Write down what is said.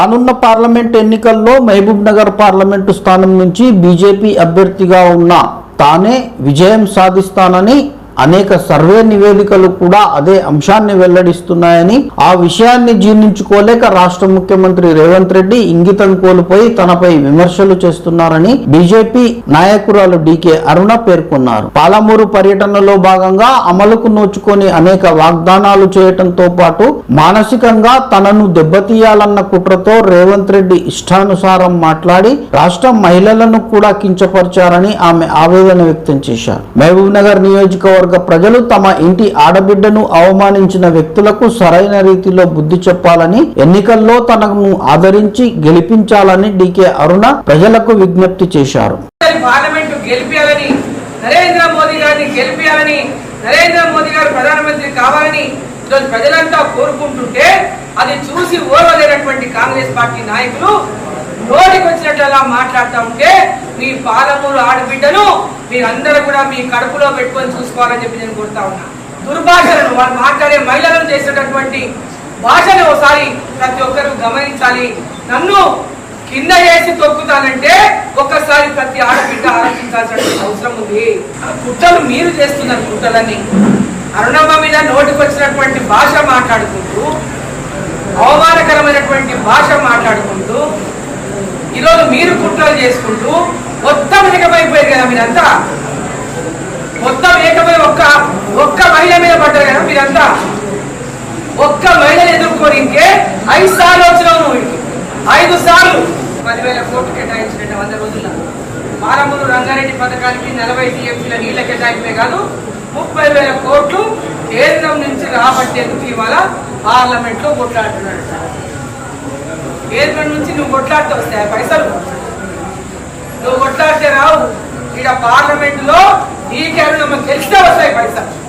రానున్న పార్లమెంట్ ఎన్నికల్లో మహబూబ్ నగర్ పార్లమెంటు స్థానం నుంచి బీజేపీ అభ్యర్థిగా ఉన్న తానే విజయం సాధిస్తానని అనేక సర్వే నివేదికలు కూడా అదే అంశాన్ని వెల్లడిస్తున్నాయని ఆ విషయాన్ని జీర్ణించుకోలేక రాష్ట్ర ముఖ్యమంత్రి రేవంత్ రెడ్డి ఇంగితం కోల్పోయి తనపై విమర్శలు చేస్తున్నారని బీజేపీ నాయకురాలు డికే అరుణ పేర్కొన్నారు. పాలమూరు పర్యటనలో భాగంగా అమలుకు నోచుకొని అనేక వాగ్దానాలు చేయటంతో పాటు మానసికంగా తనను దెబ్బతీయాలన్న కుట్రతో రేవంత్ రెడ్డి ఇష్టానుసారం మాట్లాడి రాష్ట్ర మహిళలను కూడా కించపరిచారని ఆమె ఆవేదన వ్యక్తం చేశారు. మహబూబ్ నగర్ నియోజకవర్గ ప్రజలు తమ ఇంటి ఆడబిడ్డను అవమానించిన వ్యక్తులకు సరైన రీతిలో బుద్ధి చెప్పాలని ఎన్నికల్లో తనను ఆదరించి గెలిపించాలని డికే అరుణ ప్రజలకు విజ్ఞప్తి చేశారు. పార్లమెంట్ గెలిపించాలని నరేంద్ర మోదీ గారిని గెలిపించాలని నరేంద్ర మోదీ గారు ప్రధానమంత్రి కావాలని ఈరోజు ప్రజలంతా కోరుకుంటుంటే అది చూసి ఓర్వలేనటువంటి కాంగ్రెస్ పార్టీ నాయకులు నోటికి వచ్చినట్లలా మాట్లాడుతూ ఉంటే మీ పాలమూరు ఆడబిడ్డను మీరందరూ కూడా మీ కడుపులో పెట్టుకొని చూసుకోవాలని చెప్పి నేను కోరుతా ఉన్నా. దుర్భాషలను వాళ్ళు మాట్లాడే మహిళలను చేసేటటువంటి భాషను ఒకసారి ప్రతి ఒక్కరూ గమనించాలి. నన్ను కింద వేసి తొక్కుతానంటే ఒక్కసారి ప్రతి ఆడబిడ్డ ఆలోచించాల్సిన అవసరం ఉంది. కుట్టలు కుట్రలు మీరు చేస్తున్నారు కుట్రలని అరుణమ్మ మీద నోటికి వచ్చినటువంటి భాష మాట్లాడుకుంటూ అవమానకరమైనటువంటి భాష మాట్లాడుకుంటూ ఈరోజు మీరు కుట్రలు చేసుకుంటూ మొత్తం ఏకమైపోయారు కదా మీరంతా? మొత్తం ఏకమై ఒక్క ఒక్క మహిళ మీద పడ్డారు కదా మీరంతా? ఒక్క మహిళను ఎదుర్కోనికే ఐదు సార్లు వచ్చినాము ఐదు సార్లు. పదివేల కోట్లు కేటాయించినట్టు వంద రోజుల మారమూరు రంగారెడ్డి పథకానికి నలభై టీఎంసీల నీళ్ళ కేటాయింపే కాదు ముప్పై వేల కోట్లు కేంద్రం నుంచి రాబట్టేందుకు ఇవాళ పార్లమెంట్లో కొట్లాడుతున్నాడు. గవర్నమెంట్ నుంచి నువ్వు కొట్లాడుతూ వస్తాయి? పైసలు నువ్వు కొట్లాడితే రావు. ఇక్కడ పార్లమెంట్లో ఈ కేవలం తెలిస్తే వస్తాయి పైసలు.